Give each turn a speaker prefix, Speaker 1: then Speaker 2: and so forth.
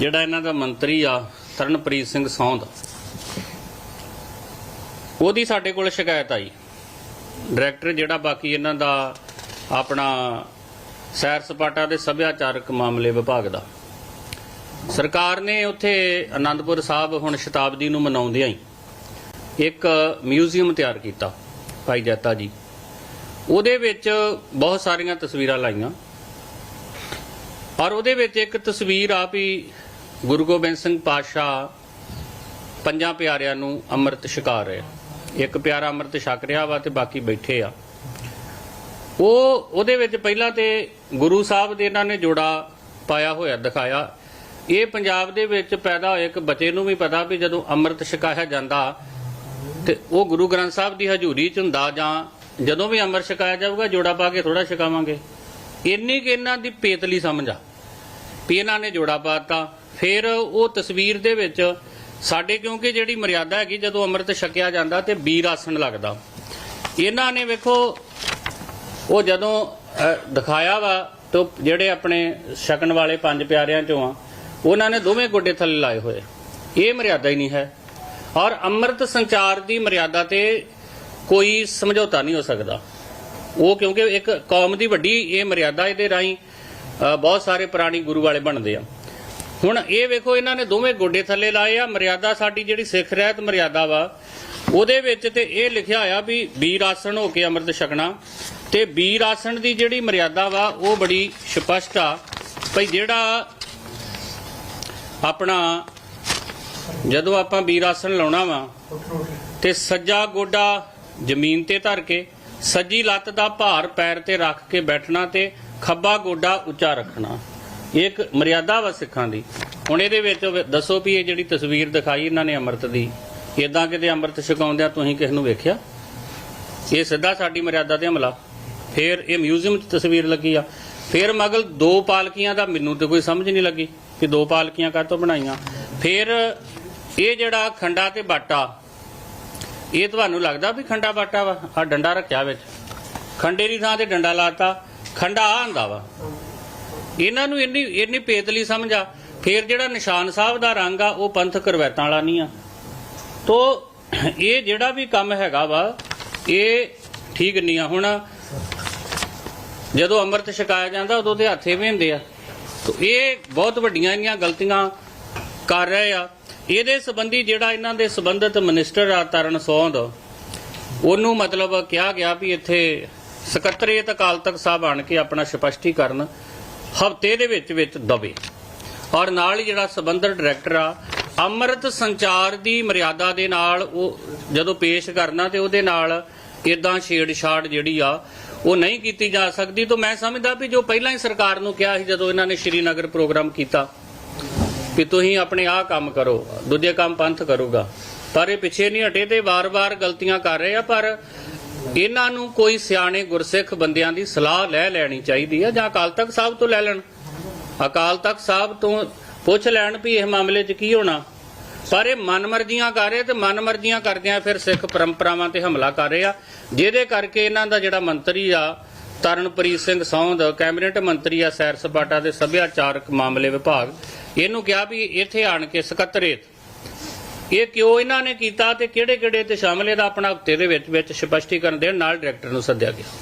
Speaker 1: ਜਿਹੜਾ ਇਹਨਾਂ ਦਾ ਮੰਤਰੀ ਆ, ਤਰਨਪ੍ਰੀਤ ਸਿੰਘ ਸੌਂਦ। ਉਹਦੀ ਸਾਡੇ ਕੋਲ ਸ਼ਿਕਾਇਤ ਆਈ। ਡਾਇਰੈਕਟਰ ਜਿਹੜਾ ਬਾਕੀ ਇਹਨਾਂ ਦਾ ਆਪਣਾ ਸੈਰ ਸਪਾਟਾ ਦੇ ਸੱਭਿਆਚਾਰਕ ਮਾਮਲੇ ਵਿਭਾਗ ਦਾ। ਸਰਕਾਰ ਨੇ ਉੱਥੇ ਆਨੰਦਪੁਰ ਸਾਹਿਬ ਹੁਣ ਸ਼ਤਾਬਦੀ ਨੂੰ ਮਨਾਉਂਦਿਆਂ ਹੀ ਇੱਕ ਮਿਊਜ਼ੀਅਮ ਤਿਆਰ ਕੀਤਾ, ਭਾਈ ਜੱਤਾ ਜੀ। ਉਹਦੇ ਵਿੱਚ ਬਹੁਤ ਸਾਰੀਆਂ ਤਸਵੀਰਾਂ ਲਾਈਆਂ। ਔਰ ਉਹਦੇ ਵਿੱਚ ਇੱਕ ਤਸਵੀਰ ਆ ਵੀ ਗੁਰੂ ਗੋਬਿੰਦ ਸਿੰਘ ਪਾਤਸ਼ਾਹ ਪੰਜਾਂ ਪਿਆਰਿਆਂ ਨੂੰ ਅੰਮ੍ਰਿਤ ਛਕਾ ਰਹੇ ਆ। ਇੱਕ ਪਿਆਰਾ ਅੰਮ੍ਰਿਤ ਛਕ ਰਿਹਾ ਵਾ ਤੇ ਬਾਕੀ ਬੈਠੇ ਆ। ਉਹ, ਉਹਦੇ ਵਿੱਚ ਪਹਿਲਾਂ ਤੇ ਗੁਰੂ ਸਾਹਿਬ ਦੇ ਇਹਨਾਂ ਨੇ ਜੋੜਾ ਪਾਇਆ ਹੋਇਆ, ਦਿਖਾਇਆ। ਇਹ ਪੰਜਾਬ ਦੇ ਵਿੱਚ ਪੈਦਾ ਹੋਏ, ਇੱਕ ਬੱਚੇ ਨੂੰ ਵੀ ਪਤਾ ਵੀ ਜਦੋਂ ਅੰਮ੍ਰਿਤ ਛਕਾਇਆ ਜਾਂਦਾ ਤੇ ਉਹ ਗੁਰੂ ਗ੍ਰੰਥ ਸਾਹਿਬ ਦੀ ਹਜ਼ੂਰੀ ਚ ਹੁੰਦਾ ਜਾਂ ਜਦੋਂ ਵੀ ਅੰਮ੍ਰਿਤ ਛਕਾਇਆ ਜਾਊਗਾ, ਜੋੜਾ ਪਾ ਕੇ ਥੋੜਾ ਛਕਾਵਾਂਗੇ। ਇੰਨੀ ਕਿ ਇਹਨਾਂ ਦੀ ਪੇਤਲੀ ਸਮਝ ਆ। ਵੀ ਇਹਨਾਂ ਨੇ ਜੋੜਾ ਪਾਤਾ। ਫਿਰ ਉਹ ਤਸਵੀਰ ਦੇ ਵਿੱਚ ਸਾਡੇ ਕਿਉਂਕਿ ਜਿਹੜੀ ਮਰਿਆਦਾ ਹੈਗੀ, ਜਦੋਂ ਅੰਮ੍ਰਿਤ ਛਕਿਆ ਜਾਂਦਾ ਤੇ ਵੀਰ ਆਸਣ ਲੱਗਦਾ। ਇਹਨਾਂ ਨੇ ਵੇਖੋ, ਉਹ ਜਦੋਂ ਦਿਖਾਇਆ ਵਾ ਤੇ ਜਿਹੜੇ ਆਪਣੇ ਛਕਣ ਵਾਲੇ ਪੰਜ ਪਿਆਰਿਆਂ ਚੋਂ ਆ, ਉਹਨਾਂ ਨੇ ਦੋਵੇਂ ਗੋਡੇ ਥੱਲੇ ਲਾਏ ਹੋਏ। ਇਹ ਮਰਿਆਦਾ ਹੀ ਨਹੀਂ ਹੈ। ਔਰ ਅੰਮ੍ਰਿਤ ਸੰਚਾਰ ਦੀ ਮਰਿਆਦਾ ਤੇ ਕੋਈ ਸਮਝੌਤਾ ਨਹੀਂ ਹੋ ਸਕਦਾ। ਉਹ ਕਿਉਂਕਿ ਇੱਕ ਕੌਮ ਦੀ ਵੱਡੀ ਇਹ ਮਰਿਆਦਾ ਇਹਦੇ ਰਾਹੀਂ ਬਹੁਤ ਸਾਰੇ ਪ੍ਰਾਣੀ ਗੁਰੂ ਵਾਲੇ ਬਣਦੇ ਆ। ਹੁਣ ਇਹ ਵੇਖੋ, ਇਹਨਾਂ ਨੇ ਦੋਵੇਂ ਗੋਡੇ ਥੱਲੇ ਲਾਏ ਆ। ਮਰਿਆਦਾ ਸਾਡੀ ਜਿਹੜੀ ਸਿੱਖ ਰਹਿਤ ਮਰਿਆਦਾ ਵਾ, ਉਹਦੇ ਵਿੱਚ ਤੇ ਇਹ ਲਿਖਿਆ ਹੋਇਆ ਵੀ ਵੀਰ ਆਸਣ ਹੋ ਕੇ ਅੰਮ੍ਰਿਤ ਛਕਣਾ। ਤੇ ਵੀਰ ਆਸਣ ਦੀ ਜਿਹੜੀ ਮਰਿਆਦਾ ਵਾ, ਉਹ ਬੜੀ ਸਪਸ਼ਟ ਆ। ਭਈ ਜਿਹੜਾ ਆਪਣਾ, ਜਦੋਂ ਆਪਾਂ ਵੀਰ ਆਸਣ ਲਾਉਣਾ ਵਾ, ਤੇ ਸੱਜਾ ਗੋਡਾ ਜ਼ਮੀਨ ਤੇ ਧਰ ਕੇ ਸੱਜੀ ਲੱਤ ਦਾ ਭਾਰ ਪੈਰ ਤੇ ਰੱਖ ਕੇ ਬੈਠਣਾ ਤੇ ਖੱਬਾ ਗੋਡਾ ਉੱਚਾ ਰੱਖਣਾ। ਇਹ ਇੱਕ ਮਰਿਆਦਾ ਵਾ ਸਿੱਖਾਂ ਦੀ। ਹੁਣ ਇਹਦੇ ਵਿੱਚ ਦੱਸੋ ਵੀ ਇਹ ਜਿਹੜੀ ਤਸਵੀਰ ਦਿਖਾਈ ਇਹਨਾਂ ਨੇ ਅੰਮ੍ਰਿਤ ਦੀ ਇਦਾਂ ਕਿਤੇ ਅੰਮ੍ਰਿਤ ਛਕਾਉਂਦਿਆਂ ਤੁਸੀਂ ਕਿਸ ਨੂੰ ਵੇਖਿਆ? ਇਹ ਸਿੱਧਾ ਸਾਡੀ ਮਰਿਆਦਾ ਤੇ ਹਮਲਾ। ਫਿਰ ਇਹ ਮਿਊਜ਼ੀਅਮ 'ਚ ਤਸਵੀਰ ਲੱਗੀ ਆ। ਫਿਰ ਮਗਲ ਦੋ ਪਾਲਕੀਆਂ ਦਾ ਮੈਨੂੰ ਤੇ ਕੋਈ ਸਮਝ ਨਹੀਂ ਲੱਗੀ ਕਿ ਦੋ ਪਾਲਕੀਆਂ ਕਾਹ ਤੋਂ ਬਣਾਈਆਂ। ਫਿਰ ਇਹ ਜਿਹੜਾ ਖੰਡਾ ਤੇ ਬਾਟਾ ਇਹ ਤੁਹਾਨੂੰ ਲੱਗਦਾ ਵੀ ਖੰਡਾ ਬਾਟਾ ਵਾ? ਆ ਡੰਡਾ ਰੱਖਿਆ ਵਿੱਚ। ਖੰਡੇ ਦੀ ਥਾਂ ਤੇ ਡੰਡਾ ਲਾਤਾ। ਖੰਡਾ ਆ ਹੁੰਦਾ ਵਾ। ਇਹਨਾਂ ਨੂੰ ਇੰਨੀ ਇੰਨੀ ਪੇਤਲੀ ਸਮਝਾ ਫਿਰ ਜਿਹੜਾ ਨਿਸ਼ਾਨ ਸਾਹਿਬ ਦਾ ਰੰਗ ਆ, ਉਹ ਪੰਥ ਰਵਾਇਤਾਂ ਵਾਲਾ ਨਹੀਂ ਆ। ਤੋ ਇਹ ਜਿਹੜਾ ਵੀ ਕੰਮ ਹੈਗਾ ਵਾ, ਇਹ ਠੀਕ ਨਹੀਂ ਆ। ਹੁਣ ਜਦੋਂ ਅੰਮ੍ਰਿਤ ਛਕਾਇਆ ਜਾਂਦਾ, ਉਦੋਂ ਤੇ ਹੱਥੇ ਵੀ ਹੁੰਦੇ ਆ। ਤੋ ਇਹ ਬਹੁਤ ਵੱਡੀਆਂ ਇੰਨੀਆਂ ਗਲਤੀਆਂ ਕਰ ਰਹੇ ਆ। ਇਹਦੇ ਸੰਬੰਧੀ ਜਿਹੜਾ ਇਹਨਾਂ ਦੇ ਸੰਬੰਧਿਤ ਮਿਨਿਸਟਰ ਆ ਤਰਨ ਸੌਂਦ, ਉਹਨੂੰ ਮਤਲਬ ਕਿਹਾ ਗਿਆ ਵੀ ਇੱਥੇ ਸਕੱਤਰੇਤ ਅਕਾਲ ਤਖਤ ਸਾਹਿਬ ਆਣ ਕੇ ਆਪਣਾ ਸਪਸ਼ਟੀਕਰਨ ਹਫ਼ਤੇ ਦੇ ਵਿੱਚ ਵਿੱਚ ਦਵੇ। ਔਰ ਨਾਲ ਹੀ ਜਿਹੜਾ ਸੰਬੰਧਿਤ ਡਾਇਰੈਕਟਰ ਆ, ਅੰਮ੍ਰਿਤ ਸੰਚਾਰ ਦੀ ਮਰਿਆਦਾ ਦੇ ਨਾਲ ਉਹ ਜਦੋਂ ਪੇਸ਼ ਕਰਨਾ ਤੇ ਉਹਦੇ ਨਾਲ ਇਦਾਂ ਛੇੜਛਾੜ ਜਿਹੜੀ ਆ, ਉਹ ਨਹੀਂ ਕੀਤੀ ਜਾ ਸਕਦੀ। ਤਾਂ ਮੈਂ ਸਮਝਦਾ ਵੀ ਜੋ ਪਹਿਲਾਂ ਹੀ ਸਰਕਾਰ ਨੂੰ ਕਿਹਾ ਸੀ ਜਦੋਂ ਇਹਨਾਂ ਨੇ ਸ਼੍ਰੀਨਗਰ ਪ੍ਰੋਗਰਾਮ ਕੀਤਾ ਕਿ ਤੁਸੀਂ ਆਪਣੇ ਆਹ ਕੰਮ ਕਰੋ, ਦੂਜੇ ਕੰਮ ਪੰਥ ਕਰੂਗਾ। ਪਰ ਇਹ ਪਿੱਛੇ ਨਹੀਂ ਹਟੇ, ਤੇ ਵਾਰ-ਵਾਰ ਗਲਤੀਆਂ ਕਰ ਰਹੇ ਆ, ਪਰ ਇਹਨਾਂ ਨੂੰ ਕੋਈ ਸਿਆਣੇ ਗੁਰਸਿੱਖ ਬੰਦਿਆਂ ਦੀ ਸਲਾਹ ਲੈ ਲੈਣੀ ਚਾਹੀਦੀ ਆ, ਜਾਂ ਅਕਾਲ ਤਖਤ ਸਾਹਿਬ ਤੋਂ ਲੈ ਲੈਣ। ਅਕਾਲ ਤਖਤ ਸਾਹਿਬ ਤੋਂ ਪੁੱਛ ਲੈਣ ਵੀ ਇਹ ਮਾਮਲੇ 'ਚ ਕੀ ਹੋਣਾ। ਪਰ ਇਹ ਮਨਮਰਜ਼ੀਆਂ ਕਰ ਰਹੇ, ਤੇ ਮਨਮਰਜ਼ੀਆਂ ਕਰਦਿਆਂ ਫਿਰ ਸਿੱਖ ਪਰੰਪਰਾਵਾਂ ਤੇ ਹਮਲਾ ਕਰ ਰਹੇ ਆ, ਜਿਹਦੇ ਕਰਕੇ ਇਹਨਾਂ ਦਾ ਜਿਹੜਾ ਮੰਤਰੀ ਆ ਤਰਨਪ੍ਰੀਤ ਸਿੰਘ ਸੌਂਦ, ਕੈਬਨਿਟ ਮੰਤਰੀ ਆ ਸੈਰ ਸਪਾਟਾ ਦੇ ਸੱਭਿਆਚਾਰਕ ਮਾਮਲੇ ਵਿਭਾਗ। ਇਹਨੂੰ ਕਿਹਾ ਵੀ ਇੱਥੇ ਆਣ ਕੇ ਸਕੱਤਰੇਤ। ਇਹ ਕਿਉਂ ਇਹਨਾਂ ਨੇ ਕੀਤਾ ਤੇ ਕਿਹੜੇ ਕਿਹੜੇ ਤੇ ਸ਼ਾਮਲ ਇਹਦਾ ਆਪਣਾ ਹਫ਼ਤੇ ਦੇ ਵਿੱਚ ਵਿੱਚ ਸਪਸ਼ਟੀਕਰਨ ਦੇਣ, ਨਾਲ ਡਾਇਰੈਕਟਰ ਨੂੰ ਸੱਦਿਆ ਗਿਆ।